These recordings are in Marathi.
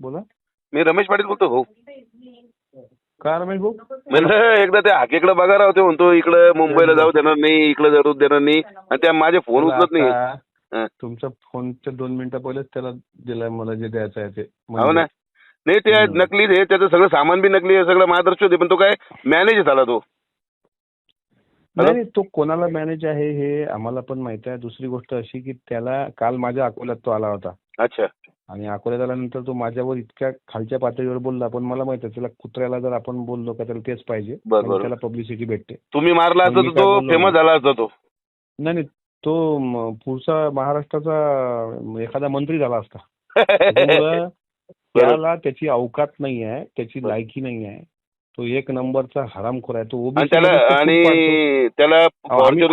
बोला. मी रमेश पाटील बोलतो भाऊ. का रमेश भाऊ? म्हणलं एकदा त्या हाकेकडे बघा राहते म्हणतो इकडे मुंबईला जाऊ देणार नाही इकडे जाऊ देणार नाही आणि त्या माझे फोन उचलत नाही हं. तुमच्या फोनच्या दोन मिनिटं पहिलेच त्याला दिलाय मला जे द्यायचं आहे ते. हो म्हणजे ना. नाही ते हं. नकली आहे त्याचं सगळं सामान बी नकली आहे सगळं होते पण तो काय मॅनेज झाला तो. नाही नाही, तो कोणाला मॅनेज आहे हे आम्हाला पण माहीत आहे. दुसरी गोष्ट अशी की त्याला काल माझ्या अकोल्यात तो आला होता. अच्छा. आणि अकोल्यात आल्यानंतर तो माझ्यावर इतक्या खालच्या पातळीवर बोलला पण मला माहीत आहे त्याला कुत्र्याला जर आपण बोललो का त्याला तेच पाहिजे. त्याला पब्लिसिटी भेटते तुम्ही मारला असता तर तो फेमस. झाला असता तो नाही नाही तो म, पुढचा महाराष्ट्राचा म, एखादा मंत्री झाला असता त्याला त्याची अवकात नाही आहे त्याची. लायकी नाही आहे तो एक नंबरचा हरामखोर आहे तो आणि ओबीसी त्याला आणि त्याला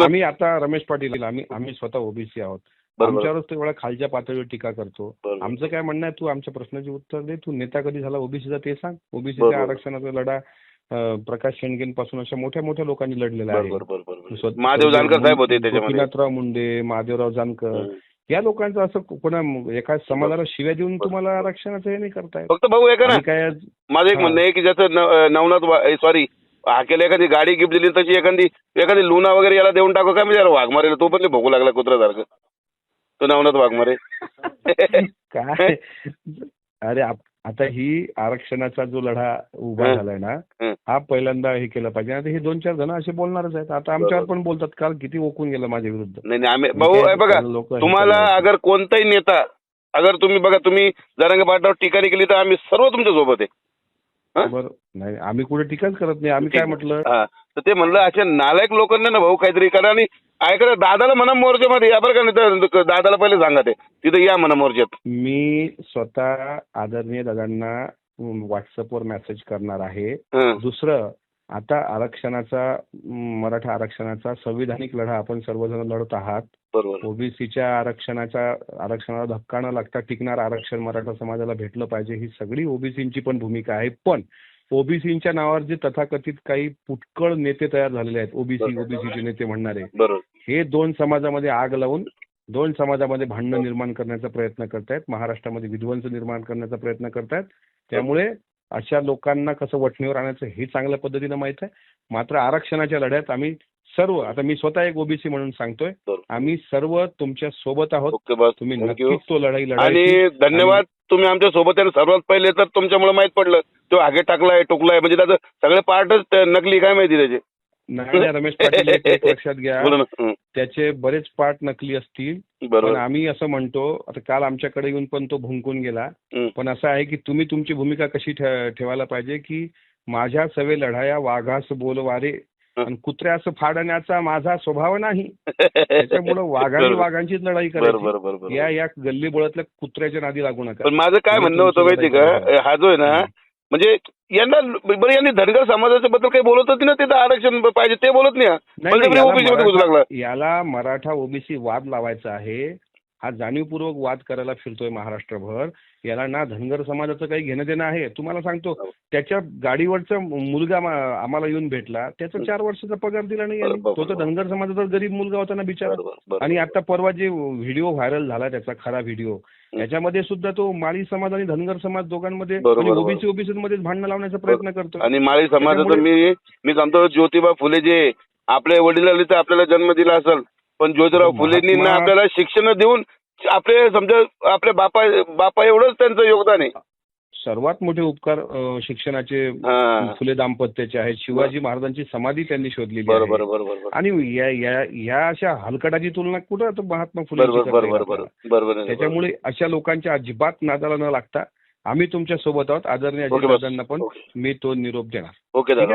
आम्ही आता रमेश पाटील आम्ही आम्ही स्वतः ओबीसी आहोत आमच्यावरच तो एवढ्या खालच्या पातळीवर टीका करतो. आमचं काय म्हणणं आहे तू आमच्या प्रश्नाचे उत्तर दे. तू नेता कधी झाला ओबीसीचा ते सांग. ओबीसीच्या. आरक्षणाचा लढा प्रकाश शेंडगेंपासून अशा मोठ्या मोठ्या लोकांनी लढलेला आहे. महादेव जानकर साहेब होते गोपीनाथराव मुंडे महादेवराव जानकर. या लोकांचं असं कोणा एका समाजाला शिव्या देऊन तुम्हाला आरक्षणाचं हे नाही करतायत. फक्त भाऊ आहे का ना काय माझं एक. म्हणणं आहे की ज्याचं नवनाथ सॉरी हाकेला एखादी गाडी गिफ्ट दिली तशी एखादी एखादी लुना वगैरे याला देऊन टाकू काय म्हणजे वाघ मारेल. तो पण भोगू लागला कुत्र्यासारखं. तो नवनाथ वाघ मारे काय अरे आता ही आरक्षणाचा जो लढा उभा. झालाय ना हं. पहिल्यांदा हे केलं पाहिजे आता हे दोन चार जण असे बोलणारच आहेत आता आमच्यावर पण बोलतात काल किती ओकून गेलं माझ्या विरुद्ध नाही नाही आम्ही भाऊ बघा लोक तुम्हाला. अगर कोणताही नेता अगर तुम्ही बघा तुम्ही जरंग पाटावर टीका केली तर आम्ही सर्व तुमच्यासोबत आहे? बरं. नाही आम्ही कुठे टीकाच करत नाही. आम्ही काय म्हटलं? हा. तर ते म्हणलं अशा नालायक लोकांना ना भाऊ काहीतरी करा आणि ऐका दादाला म्हणा मोर्चामध्ये या बरं का नाही तर दादाला पहिले सांगा ते. तिथं या म्हणा मोर्चात. मी स्वतः आदरणीय दादांना व्हॉट्सअपवर मेसेज करणार आहे. हं. दुसरं आता आरक्षणाचा मराठा आरक्षणाचा संविधानिक लढा आपण सर्वजण लढत आहात. बरोबर. ओबीसीच्या आरक्षणाच्या आरक्षणाला धक्का न लागता टिकणार आरक्षण मराठा समाजाला भेटलं पाहिजे ही सगळी ओबीसींची पण भूमिका आहे. पण ओबीसीच्या नावावर जे तथाकथित काही पुष्कळ नेते तयार झालेले आहेत ओबीसी. ओबीसीचे नेते म्हणणारे हे दोन समाजामध्ये आग लावून दोन समाजामध्ये भांडणं निर्माण करण्याचा प्रयत्न करतायत. महाराष्ट्रामध्ये विध्वंस निर्माण करण्याचा प्रयत्न करतायत. त्यामुळे अशा लोकांना कसं वठणीवर आणायचं हे चांगल्या पद्धतीनं माहीत आहे. मात्र आरक्षणाच्या लढ्यात आम्ही सर्व आता मी स्वतः एक ओबीसी म्हणून सांगतोय आम्ही सर्व तुमच्यासोबत आहोत. तुम्ही नक्कीच तो लढाई आणि धन्यवाद. तुम्ही आमच्यासोबत आहे सर्वात पहिले तर तुमच्यामुळे माहीत पडलं. तो आगे टाकलाय टोकलाय म्हणजे त्याचं सगळे पार्टच नकली काय माहिती त्याचे? नाही नाही, रमेश पाटील एक- लक्षात घ्या. त्याचे बरेच पार्ट नकली असतील पण आम्ही असं म्हणतो आता काल आमच्याकडे येऊन पण तो भुंकून गेला. पण असं आहे की तुम्ही तुमची भूमिका कशी ठेवायला पाहिजे की माझ्या सवे लढाया वाघास बोलवारे आणि कुत्र्यास फाडण्याचा माझा स्वभाव नाही त्याच्यामुळं वाघाने. वाघांचीच लढाई करायची. या या गल्ली बोळातल्या कुत्र्याच्या नादी लागू नका माझं काय म्हणणं होतं माहिती का. हा जो आहे ना. म्हणजे यांना बरं यांनी धनगर समाजाच्या बद्दल काही बोलतच नाही ना तिथं आरक्षण पाहिजे ते बोलत नाही. ओबीसी मध्ये घुसू लागला. याला मराठा ओबीसी वाद लावायचा आहे. हा जाणीवपूर्वक वाद करायला फिरतोय महाराष्ट्रभर. याला ना धनगर समाजाचं काही घेणं देणं आहे. तुम्हाला सांगतो हो. त्याच्या गाडीवरचा मुलगा आम्हाला येऊन भेटला. त्याचा चार वर्षाचा पगार दिला नाही तो तर. धनगर समाजाचा गरीब मुलगा होता ना बिचारा. आणि आता परवा जे व्हिडिओ व्हायरल झाला त्याचा खरा व्हिडिओ याच्यामध्ये सुद्धा तो माळी समाज आणि धनगर समाज दोघांमध्ये. ओबीसी ओबीसी मध्ये भांडणं लावण्याचा प्रयत्न करतो आणि माळी समाजाचं मी मी सांगतो ज्योतिबा फुले जे आपल्या वडिलांनी तर आपल्याला जन्म दिला असेल. पण ज्योतिराव फुलेंनी ना महात्मा- आपल्याला शिक्षण देऊन आपले समजा आपल्या बापा बापा एवढंच त्यांचं योगदान आहे सर्वात मोठे उपकार अं, शिक्षणाचे हा. फुले दाम्पत्याचे आहेत शिवाजी महाराजांची समाधी त्यांनी शोधलेली बरोबर आहे बरोबर बरोबर आणि या या या अशा हलकटाची तुलना कुठं तो महात्मा फुले बरोबर बरोबर बरोबर बरोबर आहे. त्याच्यामुळे अशा लोकांच्या अजिबात नादाला न लागता आम्ही तुमच्यासोबत आहोत आदरणीय ओके, बस. पण ओके. मी तो निरोप देणार ओके? दादा